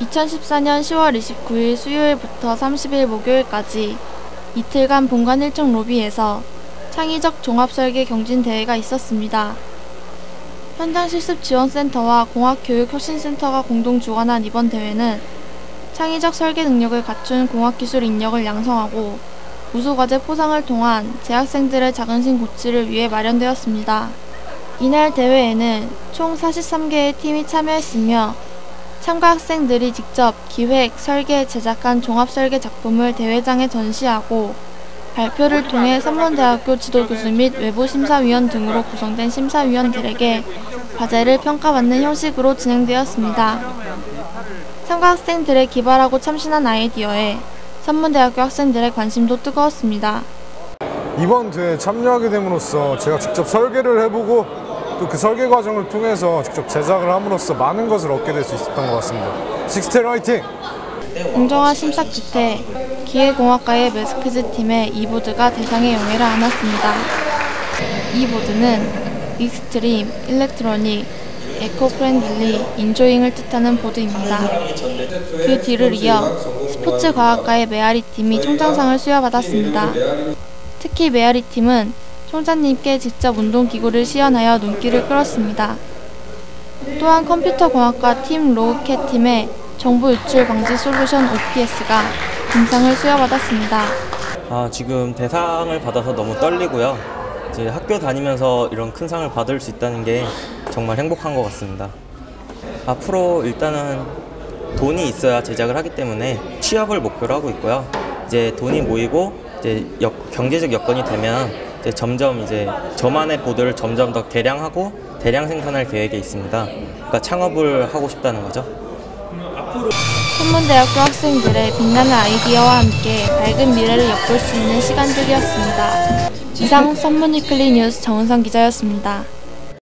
2014년 10월 29일 수요일부터 30일 목요일까지 이틀간 본관 1층 로비에서 창의적 종합설계 경진대회가 있었습니다. 현장실습지원센터와 공학교육혁신센터가 공동 주관한 이번 대회는 창의적 설계 능력을 갖춘 공학기술 인력을 양성하고 우수과제 포상을 통한 재학생들의 자긍심 고취를 위해 마련되었습니다. 이날 대회에는 총 43개의 팀이 참여했으며 참가 학생들이 직접 기획, 설계, 제작한 종합설계 작품을 대회장에 전시하고 발표를 통해 선문대학교 지도교수 및 외부 심사위원 등으로 구성된 심사위원들에게 과제를 평가받는 형식으로 진행되었습니다. 참가 학생들의 기발하고 참신한 아이디어에 선문대학교 학생들의 관심도 뜨거웠습니다. 이번 대회에 참여하게 됨으로써 제가 직접 설계를 해보고 또 그 설계 과정을 통해서 직접 제작을 함으로써 많은 것을 얻게 될 수 있었던 것 같습니다. 식스텔 화이팅! 공정한 심사 끝에 기계공학과의 매스크즈 팀의 이 보드가 대상의 영예를 안았습니다. 이 보드는 익스트림, 일렉트로닉, 에코프렌들리, 인조잉을 뜻하는 보드입니다. 그 뒤를 이어 스포츠과학과의 메아리 팀이 총장상을 수여받았습니다. 특히 메아리 팀은 총장님께 직접 운동기구를 시연하여 눈길을 끌었습니다. 또한 컴퓨터공학과 팀 로우캣 팀의 정보 유출 방지 솔루션 OPS가 금상을 수여받았습니다. 아, 지금 대상을 받아서 너무 떨리고요. 이제 학교 다니면서 이런 큰 상을 받을 수 있다는 게 정말 행복한 것 같습니다. 앞으로 일단은 돈이 있어야 제작을 하기 때문에 취업을 목표로 하고 있고요. 이제 돈이 모이고 이제 여, 경제적 여건이 되면 이제 점점 이제 저만의 보드를 점점 더 개량하고 대량 생산할 계획에 있습니다. 그러니까 창업을 하고 싶다는 거죠. 선문대학교 학생들의 빛나는 아이디어와 함께 밝은 미래를 엿볼 수 있는 시간들이었습니다. 이상 선문위클리 뉴스 정은성 기자였습니다.